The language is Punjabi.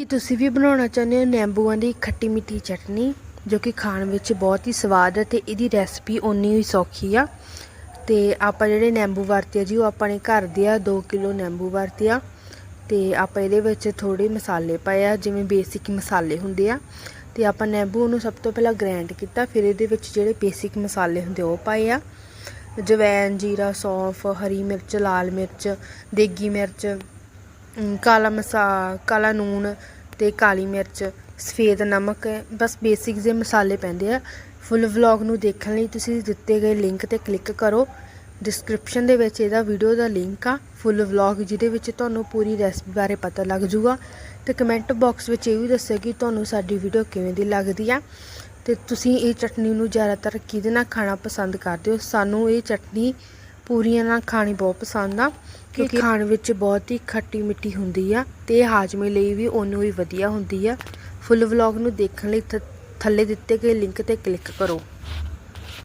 ਕੀ ਤੁਸੀਂ ਵੀ ਬਣਾਉਣਾ ਚਾਹੁੰਦੇ ਹੋ ਨਿੰਬੂਆਂ ਦੀ ਖੱਟੀ ਮਿੱਠੀ ਚਟਨੀ, ਜੋ ਕਿ ਖਾਣ ਵਿੱਚ ਬਹੁਤ ਹੀ ਸਵਾਦ ਹੈ ਤੇ ਇਹਦੀ ਰੈਸਪੀ ਓਨੀ ਹੀ ਸੌਖੀ ਆ। ਤੇ ਆਪਾਂ ਜਿਹੜੇ ਨਿੰਬੂ ਵਰਤੇ ਆ ਜੀ, ਉਹ ਆਪਾਂ ਨੇ ਘਰ ਦੇ ਆ 2 ਕਿਲੋ ਨਿੰਬੂ ਵਰਤੇ ਆ ਤੇ ਆਪਾਂ ਇਹਦੇ ਵਿੱਚ ਥੋੜੇ ਮਸਾਲੇ ਪਾਏ ਆ, ਜਿਵੇਂ ਬੇਸਿਕ ਮਸਾਲੇ ਹੁੰਦੇ ਆ। ਤੇ ਆਪਾਂ ਨਿੰਬੂ ਨੂੰ ਸਭ ਤੋਂ ਪਹਿਲਾਂ ਗ੍ਰਾਈਂਡ ਕੀਤਾ, ਫਿਰ ਇਹਦੇ ਵਿੱਚ ਜਿਹੜੇ ਬੇਸਿਕ ਮਸਾਲੇ ਹੁੰਦੇ ਉਹ ਪਾਏ ਆ। ਜਵੈਨ ਜੀਰਾ, ਸੌਂਫ, ਹਰੀ ਮਿਰਚ, ਲਾਲ ਮਿਰਚ, ਦੇਗੀ ਮਿਰਚ ਕਾਲਾ ਮਸਾ, ਕਾਲਾ ਨੂਣ ਤੇ ਕਾਲੀ ਮਿਰਚ, ਸਫੇਦ ਨਮਕ, ਬਸ ਬੇਸਿਕ ਜਿਹੇ ਮਸਾਲੇ ਪੈਂਦੇ ਆ। ਫੁੱਲ ਵਲੌਗ ਨੂੰ ਦੇਖਣ ਲਈ ਤੁਸੀਂ ਦਿੱਤੇ ਗਏ ਲਿੰਕ ਤੇ ਕਲਿੱਕ ਕਰੋ। ਡਿਸਕ੍ਰਿਪਸ਼ਨ ਦੇ ਵਿੱਚ ਇਹਦਾ ਵੀਡੀਓ ਦਾ ਲਿੰਕ ਆ। ਫੁੱਲ ਵਲੌਗ ਜਿਹਦੇ ਵਿੱਚ ਤੁਹਾਨੂੰ ਪੂਰੀ ਰੈਸਪੀ ਬਾਰੇ ਪਤਾ ਲੱਗ ਜੂਗਾ ਤੇ ਕਮੈਂਟ ਬਾਕਸ ਵਿੱਚ ਇਹ ਵੀ ਦੱਸਿਓ ਕਿ ਤੁਹਾਨੂੰ ਸਾਡੀ ਵੀਡੀਓ ਕਿਵੇਂ ਦੀ ਲੱਗਦੀ ਆ। ਤੇ ਤੁਸੀਂ ਇਹ ਚਟਨੀ ਨੂੰ ਜ਼ਿਆਦਾਤਰ ਕਿਹਦੇ ਨਾਲ ਖਾਣਾ ਪਸੰਦ ਕਰਦੇ ਹੋ? ਸਾਨੂੰ ਇਹ ਚਟਨੀ ਪੂਰੀਆਂ ਨਾਲ ਖਾਣੀ ਬਹੁਤ ਪਸੰਦ ਆ ਕਿਉਂਕਿ ਖਾਣ ਵਿੱਚ ਬਹੁਤ ਹੀ ਖੱਟੀ ਮਿੱਠੀ ਹੁੰਦੀ ਆ ਤੇ ਇਹ ਹਾਜ਼ਮੇ ਲਈ ਵੀ ਉਹਨੂੰ ਹੀ ਵਧੀਆ ਹੁੰਦੀ ਆ। ਫੁੱਲ ਵਲੌਗ ਨੂੰ ਦੇਖਣ ਲਈ ਥੱਲੇ ਦਿੱਤੇ ਗਏ ਲਿੰਕ ਤੇ ਕਲਿੱਕ ਕਰੋ।